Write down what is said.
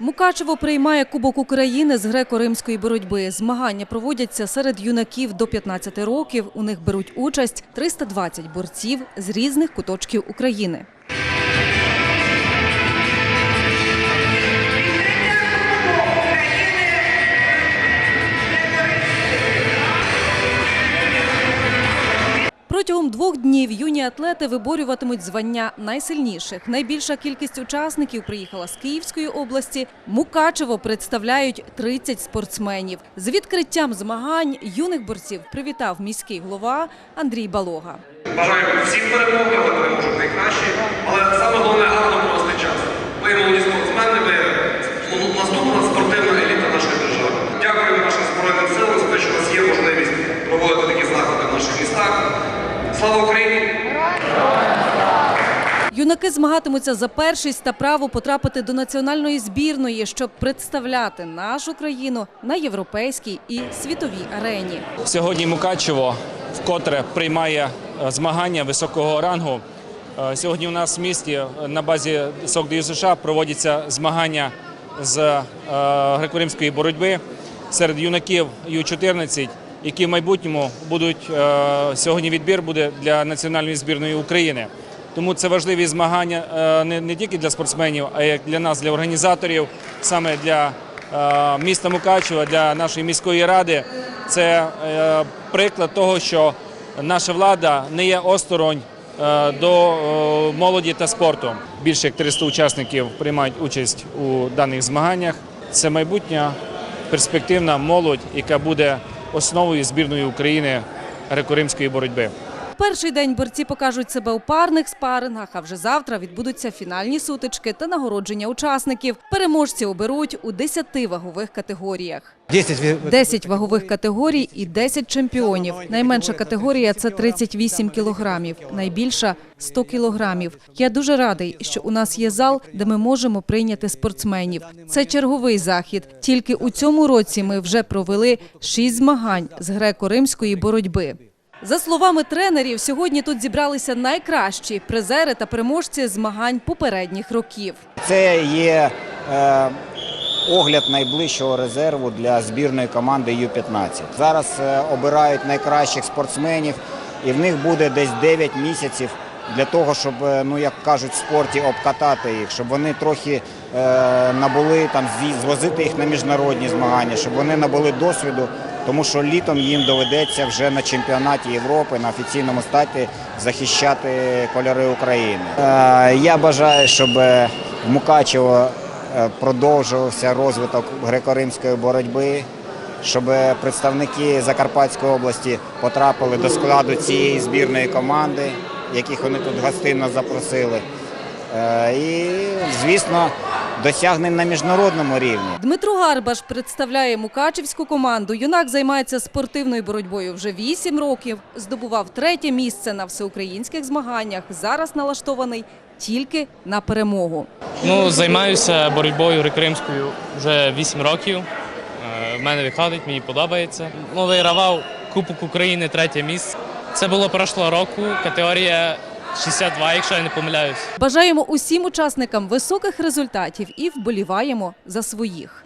Мукачево приймає Кубок України з греко-римської боротьби. Змагання проводяться серед юнаків до 15 років. У них беруть участь 320 борців з різних куточків України. Протягом двох днів юні атлети виборюватимуть звання найсильніших. Найбільша кількість учасників приїхала з Київської області. Мукачево представляють 30 спортсменів. З відкриттям змагань юних борців привітав міський голова Андрій Балога. Бажаємо всім перемоги, але переможуть найкращі. Але саме головне Слава Україні! Юнаки змагатимуться за першість та право потрапити до національної збірної, щоб представляти нашу країну на європейській і світовій арені. Сьогодні Мукачево вкотре приймає е, змагання високого рангу. Е, Сьогодні у нас в місті е, на базі СОК США проводяться змагання з греко-римської боротьби серед юнаків Ю-14, які в майбутньому будуть е, сьогодні відбір буде для національної збірної України. Тому це важливі змагання е, не, тільки для спортсменів, а й для нас, для організаторів, саме для е, міста Мукачева, для нашої міської ради. Це приклад того, що наша влада не є осторонь до молоді та спорту. Більше як 300 учасників приймають участь у даних змаганнях. Це майбутня перспективна молодь, яка буде основою збірної України греко-римської боротьби. Перший день борці покажуть себе у парних спарингах, а вже завтра відбудуться фінальні сутички та нагородження учасників. Переможці оберуть у 10 вагових категоріях. 10 ві- 10 вагових категорій і 10 чемпіонів. Найменша категорія це 38 кілограмів, найбільша 100 кілограмів. Я дуже радий, що у нас є зал, де ми можемо прийняти спортсменів. Це черговий захід. Тільки у цьому році ми вже провели 6 змагань з греко-римської боротьби. За словами тренерів, сьогодні тут зібралися найкращі призери та переможці змагань попередніх років. Це є е, огляд найближчого резерву для збірної команди Ю-15. Зараз е, обирають найкращих спортсменів, і в них буде десь 9 місяців для того, щоб, е, ну як кажуть в спорті, обкатати їх, щоб вони трохи е, набули там звозити їх на міжнародні змагання, щоб вони набули досвіду. Тому що літом їм доведеться вже на чемпіонаті Європи на офіційному статі захищати кольори України. Е, Я бажаю, щоб е, в Мукачево е, продовжувався розвиток греко-римської боротьби, щоб представники Закарпатської області потрапили до складу цієї збірної команди, яких вони тут гостинно запросили. Е, І, звісно, досягнень на міжнародному рівні. Дмитро Гарбаш представляє мукачівську команду. Юнак займається спортивною боротьбою вже 8 років. Здобував третє місце на всеукраїнських змаганнях. Зараз налаштований тільки на перемогу. Ну, займаюся боротьбою греко-римською вже 8 років. Е, В мене виходить, мені подобається. Ну, вигравав Кубок України третє місце. Це було прошлого року, категорія 62, якщо я не помиляюсь. Бажаємо усім учасникам високих результатів і вболіваємо за своїх.